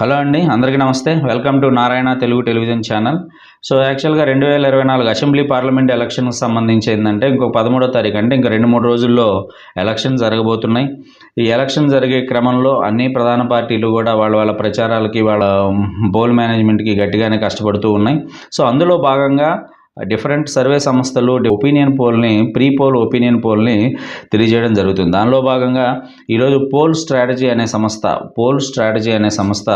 Hello అండి అందరికీ నమస్తే. Welcome to Narayana Telugu television channel. So యాక్చువల్గా రెండు వేల ఇరవై నాలుగు అసెంబ్లీ పార్లమెంట్ ఎలక్షన్కి సంబంధించి ఏంటంటే ఇంకో పదమూడో తారీఖు అంటే ఇంకా రెండు మూడు రోజుల్లో ఎలక్షన్ జరగబోతున్నాయి. ఈ ఎలక్షన్ జరిగే క్రమంలో అన్ని ప్రధాన పార్టీలు కూడా వాళ్ళ వాళ్ళ ప్రచారాలకి వాళ్ళ బోల్ మేనేజ్మెంట్కి గట్టిగానే కష్టపడుతూ ఉన్నాయి. సో అందులో భాగంగా డిఫరెంట్ సర్వే సంస్థలు ఒపీనియన్ పోల్ని ప్రీ పోల్ ఒపీనియన్ పోల్ని తెలియజేయడం జరుగుతుంది. దానిలో భాగంగా ఈరోజు పోల్ స్ట్రాటజీ అనే సంస్థ పోల్ స్ట్రాటజీ అనే సంస్థ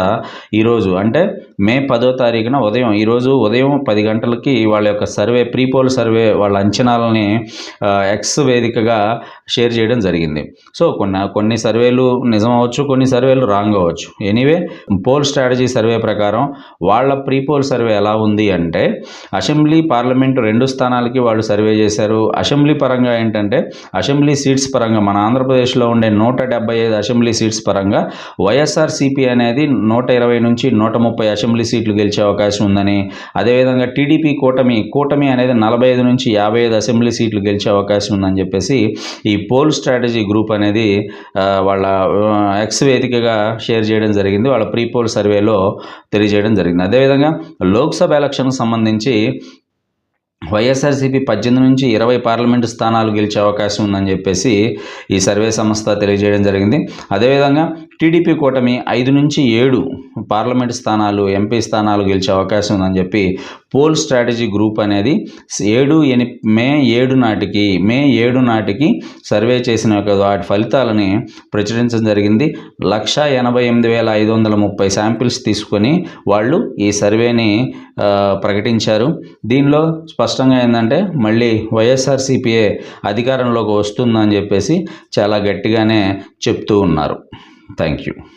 ఈరోజు అంటే మే పదో తారీఖున ఉదయం ఈరోజు ఉదయం పది గంటలకి వాళ్ళ యొక్క సర్వే ప్రీ పోల్ సర్వే వాళ్ళ అంచనాలని ఎక్స్ వేదికగా షేర్ చేయడం జరిగింది. సో కొన్ని కొన్ని సర్వేలు నిజం అవ్వచ్చు కొన్ని సర్వేలు రాంగ్ అవ్వచ్చు. ఎనీవే పోల్ స్ట్రాటజీ సర్వే ప్రకారం వాళ్ళ ప్రీ పోల్ సర్వే ఎలా ఉంది అంటే అసెంబ్లీ పార్లమెంట్ రెండు స్థానాలకి వాళ్ళు సర్వే చేశారు. అసెంబ్లీ పరంగా ఏంటంటే అసెంబ్లీ సీట్స్ పరంగా మన ఆంధ్రప్రదేశ్లో ఉండే నూట డెబ్బై ఐదు అసెంబ్లీ సీట్స్ పరంగా వైఎస్ఆర్సీపీ అనేది నూట ఇరవై నుంచి నూట ముప్పై అసెంబ్లీ సీట్లు గెలిచే అవకాశం ఉందని అదేవిధంగా టీడీపీ కూటమి కూటమి అనేది నలభై ఐదు నుంచి యాభై ఐదు అసెంబ్లీ సీట్లు గెలిచే అవకాశం ఉందని చెప్పేసి ఈ పోల్ స్ట్రాటజీ గ్రూప్ అనేది వాళ్ళ ఎక్స్ వేదికగా షేర్ చేయడం జరిగింది. వాళ్ళ ప్రీ పోల్ సర్వేలో తెలియజేయడం జరిగింది. అదేవిధంగా లోక్సభ ఎలక్షన్కి సంబంధించి వైఎస్ఆర్సీపీ పద్దెనిమిది నుంచి ఇరవై పార్లమెంటు స్థానాలు గెలిచే అవకాశం ఉందని చెప్పేసి ఈ సర్వే సంస్థ తెలియజేయడం జరిగింది. అదేవిధంగా టీడీపీ కూటమి ఐదు నుంచి ఏడు పార్లమెంట్ స్థానాలు ఎంపీ స్థానాలు గెలిచే అవకాశం ఉందని చెప్పి పోల్ స్ట్రాటజీ గ్రూప్ అనేది ఏడు ఎని మే ఏడు నాటికి మే ఏడు నాటికి సర్వే చేసిన యొక్క వాటి ఫలితాలని ప్రచురించడం జరిగింది. లక్ష ఎనభై ఎనిమిది వేల ఐదు వందల ముప్పై శాంపిల్స్ తీసుకొని వాళ్ళు ఈ సర్వేని ప్రకటించారు. దీనిలో స్పష్టంగా ఏంటంటే మళ్ళీ వైఎస్ఆర్సీపీఏ అధికారంలోకి వస్తుందని చెప్పేసి చాలా గట్టిగానే చెప్తూ ఉన్నారు. Thank you.